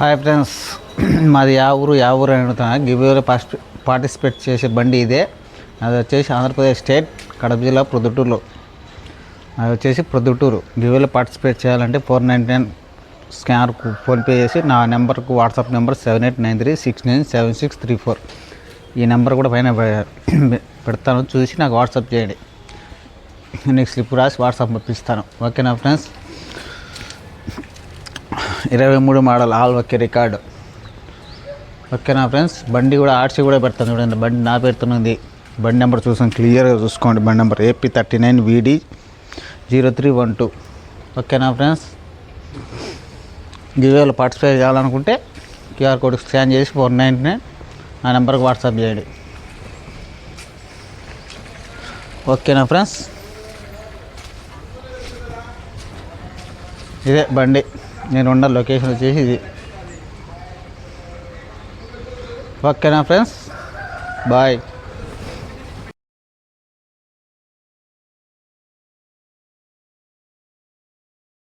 Hi friends మాది yeah ఊరు yeah ఊరు అని అడుగుతున్నా. గివ్వేలో పార్టిసిపేట్ చేసే బండి ఇదే. అది వచ్చేసి ఆంధ్రప్రదేశ్ స్టేట్ కడప జిల్లా ప్రొద్దుటూరులో. అది వచ్చేసి ప్రొద్దుటూరు. గివ్వేలో పార్టిసిపేట్ చేయాలంటే ఫోర్ నైంటీ నైన్ స్కానర్కు ఫోన్పే చేసి నా నెంబర్కు WhatsApp number seven eight nine three six nine seven six three four. ఈ నెంబర్ కూడా పైన పెడతాను. చూసి నాకు వాట్సాప్ చేయండి. నీకు స్లిప్ రాసి వాట్సాప్ పంపిస్తాను. ఓకేనా ఫ్రెండ్స్ ఇరవై మూడు మోడల్ ఆల్ ఒకే రికార్డు. ఓకేనా ఫ్రెండ్స్? బండి కూడా ఆర్సీ కూడా పెడతాను చూడండి. బండి నా పెడుతున్నది బండి నెంబర్ చూసాం క్లియర్గా చూసుకోండి. బండి number AP thirty nine V D zero three one two. ఓకేనా ఫ్రెండ్స్? గివేలో పార్టిసిపేట్ చేయాలనుకుంటే క్యూఆర్ కోడ్ స్కాన్ చేసి ఫోర్ నైన్ నైన్ ఆ నెంబర్కి వాట్సాప్ చేయండి. ఓకేనా ఫ్రెండ్స్? ఇదే బండి. నేను ఉన్న లొకేషన్ వచ్చేసి ఇది. ఓకేనా ఫ్రెండ్స్? బాయ్.